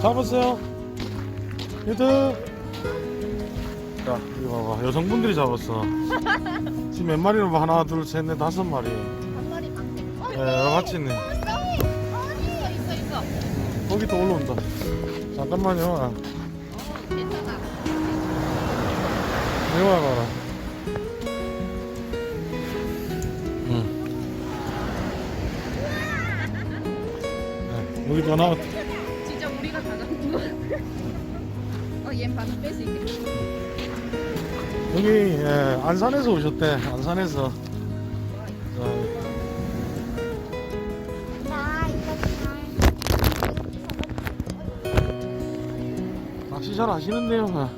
잡았어요. 히트. 자, 이거 봐봐. 여성분들이 잡았어. 지금 몇 마리로 봐? 하나, 둘, 셋, 넷, 다섯 마리. 반대. 어, 예, 같이 있네. 어, 있어, 있어, 있어. 거기 또 올라온다. 잠깐만요. 어, 괜찮아. 이거 봐라. 응. 네, 여기 또 나왔다. 어, 뺄수 있겠다. 여기 예, 안산에서 오셨대. 안산에서. 나 이거 낚시 잘 하시는데요. 아.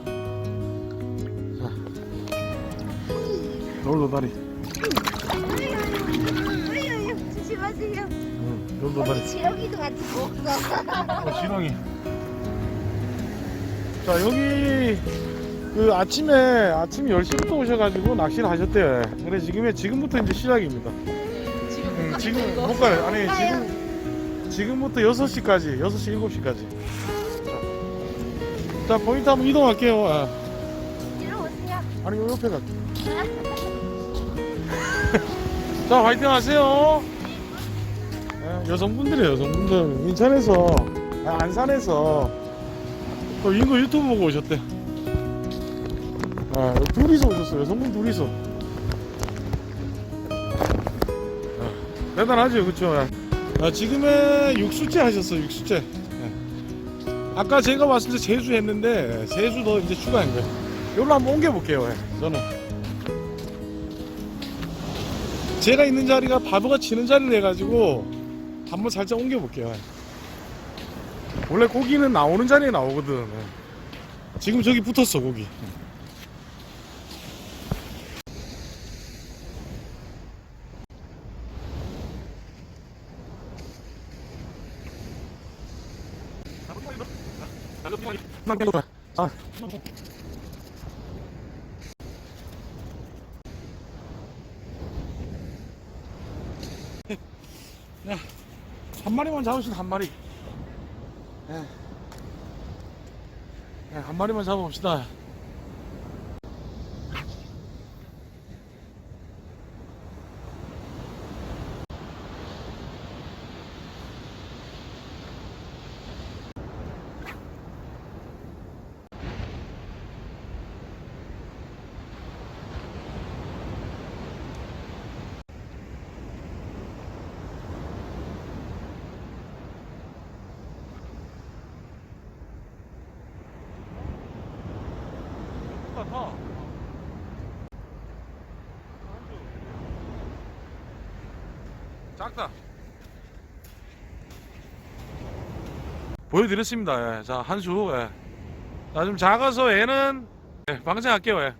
자, 돌도다리. 잘 조심하세요. 응, 돌도다리. 지렁이도 같이 먹어. 어, 지렁이. 자, 여기 그 아침에 아침 10시부터 오셔가지고 낚시를 하셨대요. 그래 지금에 지금부터 이제 시작입니다. 지금 음, 못 지금. 못 가요. 아니 지금 지금부터 6시까지 6시 7시까지. 자, 자 포인트 한번 이동할게요. 아. 이리 오세요. 아니 요 옆에 갈게. 자 화이팅 하세요. 예, 여성분들이에요 여성분들 인천에서 아, 안산에서 또 인구 유튜브 보고 오셨대. 아, 둘이서 오셨어요 여성분 둘이서. 아, 대단하죠 그쵸? 아, 지금의 육수째 하셨어요 육수째. 예. 아까 제가 봤을 때 제주 했는데 제주도 이제 추가한 거예요. 여기로 한번 옮겨볼게요. 예, 저는 제가 있는 자리가 바보가 치는 자리를 해가지고 한번 살짝 옮겨볼게요. 예. 원래 고기는 나오는 자리에 나오거든. 예. 지금 저기 붙었어 고기. 한 마리만 잡으시다 한 마리. 예. 예, 한 마리만 잡아봅시다. 같아. 작다. 보여드렸습니다. 예. 자, 한수. 예. 자, 좀 작아서 얘는 예, 방생할게요. 예.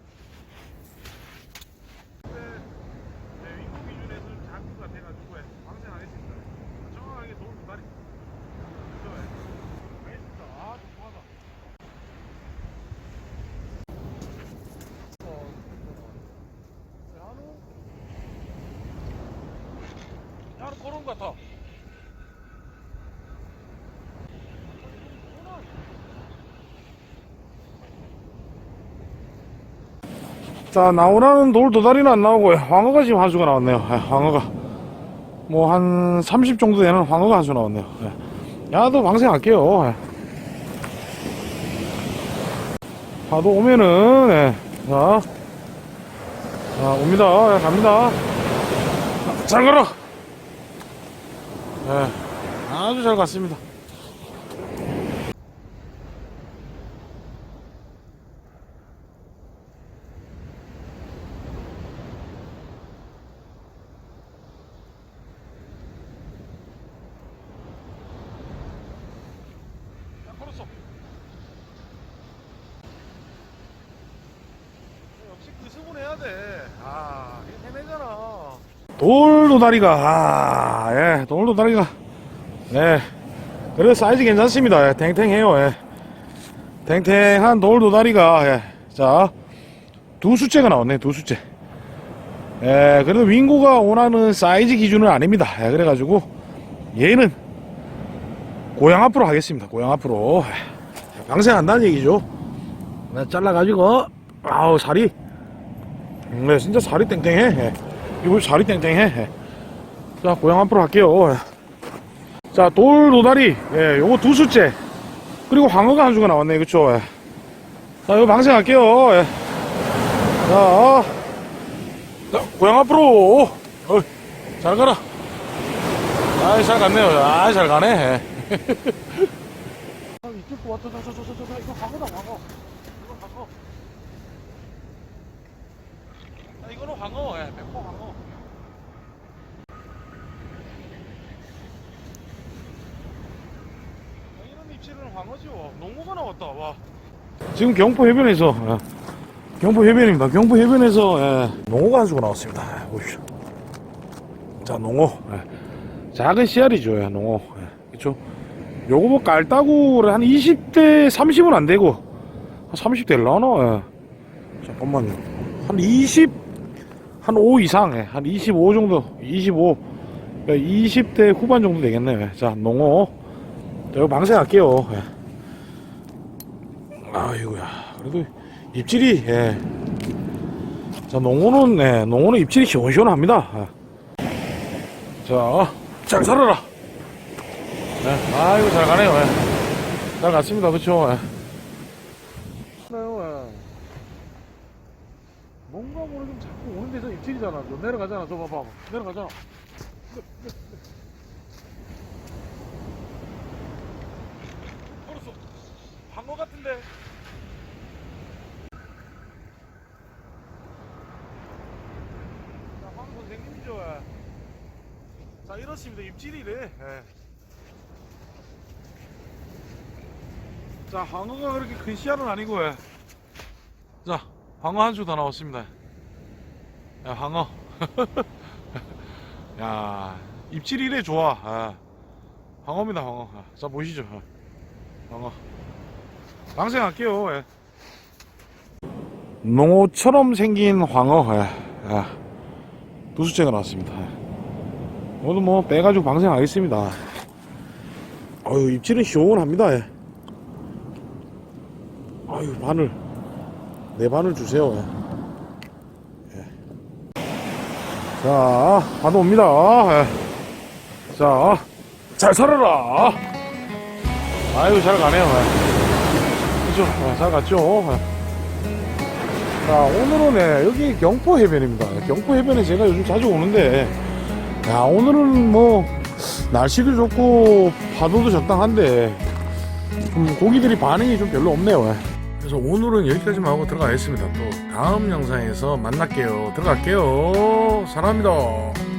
그런 것 같아. 자, 나오라는 돌 도다리는 안 나오고, 황어가 지금 한 수가 나왔네요. 예, 황어가. 뭐, 한 30 정도 되는 황어가 한수 나왔네요. 예. 야도 방생할게요. 예. 파도 오면은, 예. 자, 자, 옵니다. 예, 갑니다. 잘 걸어! 네, 아주 잘 갔습니다. 역시 그 수분 해야 돼. 돌도다리가 아, 예, 돌도다리가 네, 그래도 사이즈 괜찮습니다. 예, 탱탱해요. 예. 탱탱한 돌도다리가 예, 자, 두 수째가 나왔네, 두 수째. 예, 그래도 윙고가 원하는 사이즈 기준은 아닙니다. 예, 그래가지고 얘는 고향 앞으로 하겠습니다. 고향 앞으로. 방생한다는 얘기죠. 네, 잘라가지고, 아우, 살이. 네, 진짜 살이 땡땡해. 예. 이거 살이 땡땡해. 예. 자, 고향 앞으로 할게요. 예. 자, 돌, 도다리. 예, 요거 두 수째. 그리고 황어가 한 수가 나왔네, 그쵸? 예. 자, 이거 방생할게요. 예. 자, 자, 고향 앞으로. 어, 잘 가라. 아이, 잘 갔네요. 아이, 잘 가네. 예. 아, 이쪽 거 왔다, 저, 저, 저, 저, 저, 이거 광어다, 광어. 이거 광어. 아, 이거는 광어, 예, 백호 광어. 입질은 광어죠. 농어가 나왔다, 와. 지금 경포 해변에서, 예. 경포 해변입니다. 경포 해변에서, 예, 농어가 한 수가 나왔습니다. 예, 보십시오. 자, 농어. 예. 작은 씨알이죠, 예, 농어. 예, 그쵸? 요거 뭐 깔따구를 한 20대 30은 안 되고 한 30대 될라나? 예. 잠깐만요. 한 20, 한 5 이상, 예. 한25 정도, 25. 그러니까 20대 후반 정도 되겠네요. 예. 자, 농어. 자, 이거 방생할게요. 예. 아이고야. 그래도 입질이, 예. 자, 농어는, 예. 농어는 입질이 시원시원합니다. 예. 자, 잘 살아라. 네. 아이고 잘 가네요. 예. 잘 갔습니다. 그쵸? 예. 예. 뭔가 모르게 자꾸 오는 데서 입질이잖아. 저 내려가잖아. 저 봐봐. 내려가잖아. 걸었어. 방어 같은데. 자, 황 선생님이죠. 예. 자, 이렇습니다. 입질이래. 예. 자, 황어가 그렇게 큰 씨알은 아니고, 예. 자, 황어 한수더 나왔습니다. 야, 황어. 야, 입질이 이래 좋아. 아, 황어입니다, 황어. 아, 자, 보시죠. 아, 황어. 방생할게요, 예. 농어처럼 생긴 황어, 예. 예. 두 수째가 나왔습니다. 예. 오늘 뭐 빼가지고 방생하겠습니다. 어유 입질은 시원합니다. 예. 아유 바늘 내 바늘 주세요. 예. 예. 자 바다 옵니다. 예. 자잘 살아라. 아유 잘 가네요. 예. 그죠? 어, 잘 갔죠. 예. 자 오늘은 예, 여기 경포 해변입니다. 경포 해변에 제가 요즘 자주 오는데 야 오늘은 뭐 날씨도 좋고 파도도 적당한데 좀 고기들이 반응이 좀 별로 없네요. 예. 그래서 오늘은 여기까지만 하고 들어가겠습니다. 또 다음 영상에서 만날게요. 들어갈게요. 사랑합니다.